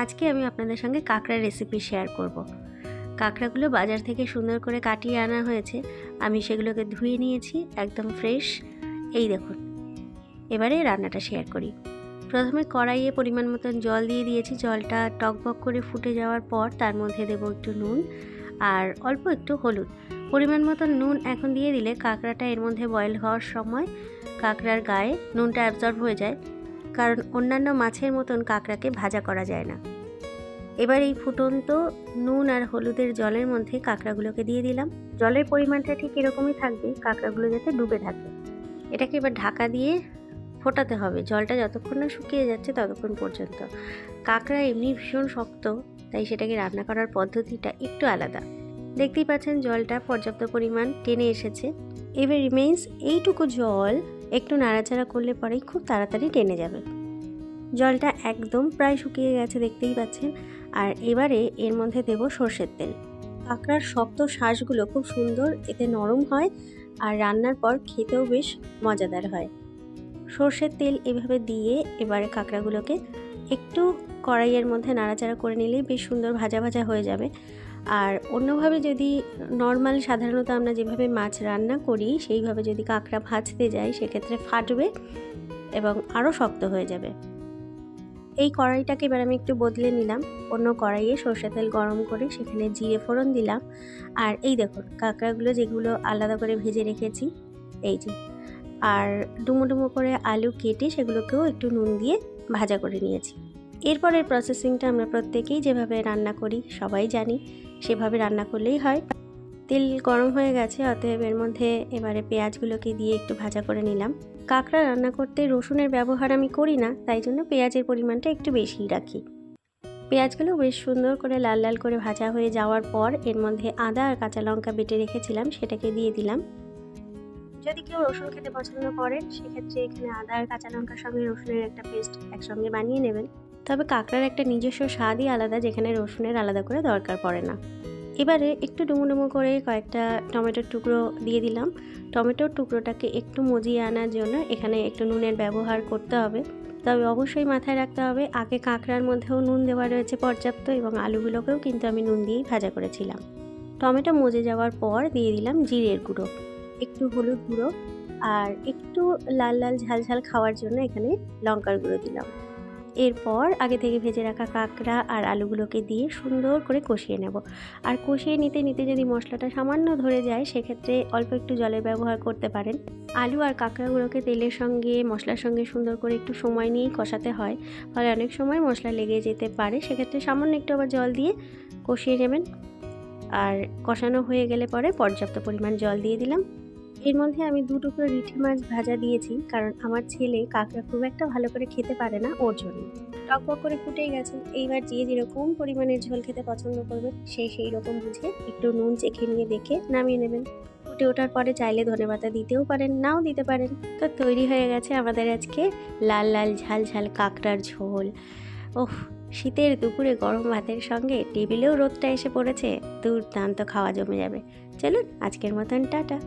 আজকে আমি আপনাদের সঙ্গে কাঁকড়ার রেসিপি শেয়ার করব। কাঁকড়াগুলো বাজার থেকে সুন্দর করে কাটিয়ে আনা হয়েছে। আমি সেগুলোকে ধুয়ে নিয়েছি, একদম ফ্রেশ এই দেখুন। এবারে রান্নাটা শেয়ার করি। প্রথমে কড়াইয়ে পরিমাণ মতন জল দিয়ে দিয়েছি। জলটা টকবক করে ফুটে যাওয়ার পর তার মধ্যে দেবো একটু নুন আর অল্প একটু হলুদ। পরিমাণ মতন নুন এখন দিয়ে দিলে কাঁকড়াটা এর মধ্যে বয়েল হওয়ার সময় কাঁকড়ার গায়ে নুনটা অ্যাবজর্ব হয়ে যায়। কারণ অন্যান্য মাছের মতন কাঁকড়াকে ভাজা করা যায় না। এবার এই ফুটন্ত নুন আর হলুদের জলের মধ্যে কাঁকড়াগুলোকে দিয়ে দিলাম। জলের পরিমাণটা ঠিক এরকমই থাকবে, কাঁকড়াগুলো যাতে ডুবে থাকে। এটাকে এবার ঢাকা দিয়ে ফোটাতে হবে। জলটা যতক্ষণ না শুকিয়ে যাচ্ছে ততক্ষণ পর্যন্ত। কাঁকড়া এমনি ভীষণ শক্ত, তাই সেটাকে রান্না করার পদ্ধতিটা একটু আলাদা। দেখতেই পাচ্ছেন জলটা পর্যাপ্ত পরিমাণ টেনে এসেছে। এবার রিমেইন্স এইটুকু জল একটু নাড়াচাড়া করলে পরেই খুব তাড়াতাড়ি টেনে যাবে। জলটা একদম প্রায় শুকিয়ে গেছে, দেখতেই পাচ্ছেন। আর এবারে এর মধ্যে দেব সর্ষের তেল। কাঁকড়ার শক্ত শ্বাসগুলো খুব সুন্দর এতে নরম হয় আর রান্নার পর খেতেও বেশ মজাদার হয়। সর্ষের তেল এভাবে দিয়ে এবারে কাঁকড়াগুলোকে একটু কড়াইয়ের মধ্যে নাড়াচাড়া করে নিলেই বেশ সুন্দর ভাজা ভাজা হয়ে যাবে। আর অন্যভাবে যদি নর্মাল সাধারণত আমরা যেভাবে মাছ রান্না করি, সেইভাবে যদি কাঁকড়া ভাজতে যাই, সেক্ষেত্রে ফাটবে এবং আরও শক্ত হয়ে যাবে। এই কড়াইটাকে এবার আমি একটু বদলে নিলাম। অন্য কড়াইয়ে সর্ষে তেল গরম করে সেখানে জিরে ফোড়ন দিলাম। আর এই দেখুন, কাঁকড়াগুলো যেগুলো আলাদা করে ভেজে রেখেছি, এই যে। আর ডুমো ডুমো করে আলু কেটে সেগুলোকেও একটু নুন দিয়ে ভাজা করে নিয়েছি। এরপরের প্রসেসিংটা আমরা প্রত্যেকেই যেভাবে রান্না করি, সবাই জানি, সেভাবে রান্না করলেই হয়। তেল গরম হয়ে গেছে, অতএব এর মধ্যে এবারে পেঁয়াজগুলোকে দিয়ে একটু ভাজা করে নিলাম। কাঁকড়া রান্না করতে রসুনের ব্যবহার আমি করি না, তাই জন্য পেঁয়াজের পরিমাণটা একটু বেশিই রাখি। পেঁয়াজগুলো বেশ সুন্দর করে লাল লাল করে ভাজা হয়ে যাওয়ার পর এর মধ্যে আদা আর কাঁচা লঙ্কা বেটে রেখেছিলাম, সেটাকে দিয়ে দিলাম। যদি কেউ রসুন খেতে পছন্দ করেন সেক্ষেত্রে এখানে আদা আর কাঁচা লঙ্কার সঙ্গে রসুনের একটা পেস্ট একসঙ্গে বানিয়ে নেবেন। তবে কাঁকড়ার একটা নিজস্ব স্বাদই আলাদা, যেখানে রসুনের আলাদা করে দরকার পড়ে না। এবারে একটু ডুমো ডুমো করে কয়েকটা টমেটোর টুকরো দিয়ে দিলাম। টমেটোর টুকরোটাকে একটু মজিয়ে আনার জন্য এখানে একটু নুনের ব্যবহার করতে হবে। তবে অবশ্যই মাথায় রাখতে হবে, আগে কাঁকড়ার মধ্যেও নুন দেওয়া রয়েছে পর্যাপ্ত এবং আলুগুলোকেও কিন্তু আমি নুন দিয়েই ভাজা করেছিলাম। টমেটো মজে যাওয়ার পর দিয়ে দিলাম জিরের গুঁড়ো। একটু হলুদ গুঁড়ো আর একটু লাল লাল ঝাল ঝাল খাওয়ার জন্য এখানে লঙ্কার গুঁড়ো দিলাম। এরপর আগে থেকে ভেজে রাখা কাঁকড়া আর আলুগুলোকে দিয়ে সুন্দর করে কষিয়ে নেব। আর কষিয়ে নিতে নিতে যদি মশলাটা সামান্য ধরে যায়, সেক্ষেত্রে অল্প একটু জলের ব্যবহার করতে পারেন। আলু আর কাঁকড়াগুলোকে তেলের সঙ্গে, মশলার সঙ্গে সুন্দর করে একটু সময় নিয়েই কষাতে হয়। ফলে অনেক সময় মশলা লেগে যেতে পারে। সেক্ষেত্রে সামান্য একটু আবার জল দিয়ে কষিয়ে নেবেন। আর কষানো হয়ে গেলে পরে পর্যাপ্ত পরিমাণ জল দিয়ে দিলাম। এর মধ্যে আমি দু টুকরো রিঠি মাছ ভাজা দিয়েছি, কারণ আমার ছেলে কাঁকড়া খুব একটা ভালো করে খেতে পারে না ওর জন্য। টকবক করে ফুটেই গেছে। এইবার যে যেরকম পরিমাণের ঝোল খেতে পছন্দ করবে, সে সেই রকম বুঝে একটু নুন চেখে নিয়ে দেখে নামিয়ে নেবেন। ফুটে ওঠার পরে চাইলে ধনেপাতা দিতেও পারেন, নাও দিতে পারেন। তো তৈরি হয়ে গেছে আমাদের আজকে লাল লাল ঝাল ঝাল কাঁকড়ার ঝোল। ওহ, শীতের দুপুরে গরম ভাতের সঙ্গে টেবিলেও রোদটা এসে পড়েছে, দুর্দান্ত খাওয়া জমে যাবে। চলুন, আজকের মতন টাটা।